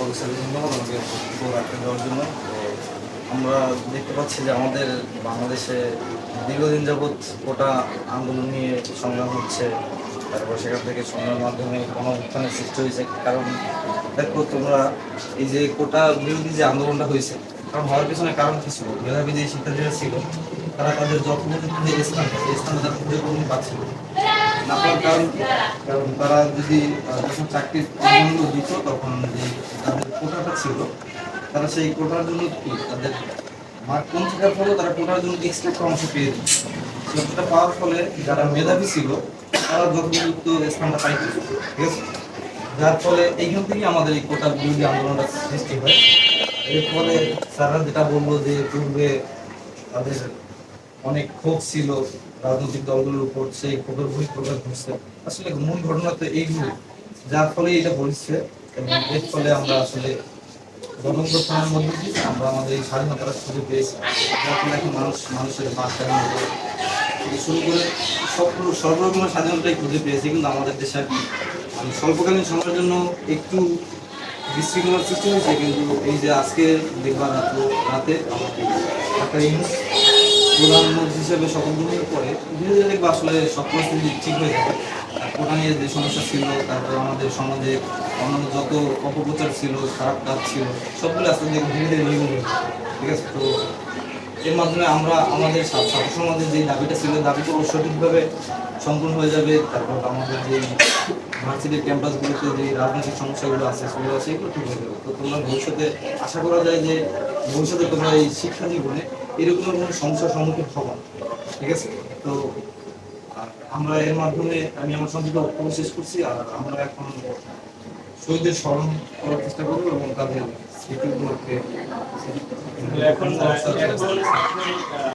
Professor ধন্যবাদ আমাকে বক্তব্য রাখতে দেওয়ার জন্য। আমরা দেখতে পাচ্ছি যে আমাদের বাংলাদেশে দীর্ঘদিন যাবৎ কোটা আন্দোলন নিয়ে সংগ্রাম হচ্ছে। তারপর সেখান থেকে সংগ্রামের মাধ্যমে গণঅভ্যুত্থানের সৃষ্টি হয়েছে। কারণ দেখো তোমরা এই যে কোটা বিরোধী যে আন্দোলনটা হয়েছে, কারণ হওয়ার পিছনে কারণ কি ছিল? মেধাবী যে শিক্ষার্থীরা ছিল, তারা তাদের যথোপযুক্ত যে স্থান তারা খুঁজে কোনো পাচ্ছিল। তারা যদি যখন চাকরির জন্য দিত, তখন যে তাদের কোটাটা ছিল, তারা সেই কোটার জন্য তাদের মার্ক কম থাকার ফলে তারা কোটার জন্য এক্সট্রা একটা পেয়ে দিত যতটা পাওয়ার ফলে যারা মেধাবী ছিল, তারা যথোপযুক্ত স্থানটা পাইত, ঠিক আছে? যার ফলে এইখান থেকেই আমাদের এই কোটা বিরোধী আন্দোলনটা সৃষ্টি হয়। এর ফলে স্যাররা যেটা বলল যে পূর্বে তাদের অনেক ক্ষোভ ছিল, রাজনৈতিক দলগুলোর উপর সেই ক্ষোভের বহিঃপ্রকাশ ঘটছে। আসলে মূল ঘটনা তো এইগুলো যার ফলে এটা ঘটছে, এবং এর ফলে আমরা আসলে গণপ্রথানের মধ্যে দিয়ে আমরা আমাদের এই স্বাধীনতার সুযোগ পেয়েছি। যার ফলে এখন মানুষ, মানুষের স্বাধীনতা শুরু করে সব সর্বরকমের স্বাধীনতাই খুঁজে পেয়েছি, কিন্তু আমাদের দেশে স্বল্পকালীন সময়ের জন্য একটু বিশৃঙ্খলার সৃষ্টি হয়েছে, কিন্তু এই যে আজকে দেখবা রাত আমাদের ইউনুস প্রধানমন্ত্রী হিসেবে শপথ গ্রহণের পরে ধীরে ধীরে দেখবা আসলে সব পরিস্থিতি ঠিক হয়ে যাবে নিয়ে যে সমস্যা ছিল, তারপর আমাদের সমাজে অন্যান্য যত অপপ্রচার ছিল, খারাপ কাজ ছিল, সবগুলো আস্তে আস্তে ধীরে ধীরে নির্মূল। ঠিক আছে? তো এর মাধ্যমে আমরা আমাদের ছাত্র সমাজের যে দাবিটা ছিল দাবিটা সঠিকভাবে সম্পূর্ণ হয়ে যাবে। তারপর আমাদের যে ভার্সিটির ক্যাম্পাসগুলোতে যে রাজনৈতিক সমস্যাগুলো আছে, সেগুলো আছে, এগুলো ঠিক হয়ে যাবে। তো তোমরা ভবিষ্যতে আশা করা যায় যে ভবিষ্যতে তোমরা এই শিক্ষা জীবনে এরকম কোনো সমস্যার সম্মুখীন হব ঠিক আছে তো আমরা এর মাধ্যমে আমি আমার সঙ্গে বক্তব্য শেষ করছি আর আমরা এখন শহীদদের স্মরণ করার চেষ্টা করব এবং তাদের স্মৃতিগুলোকে এখন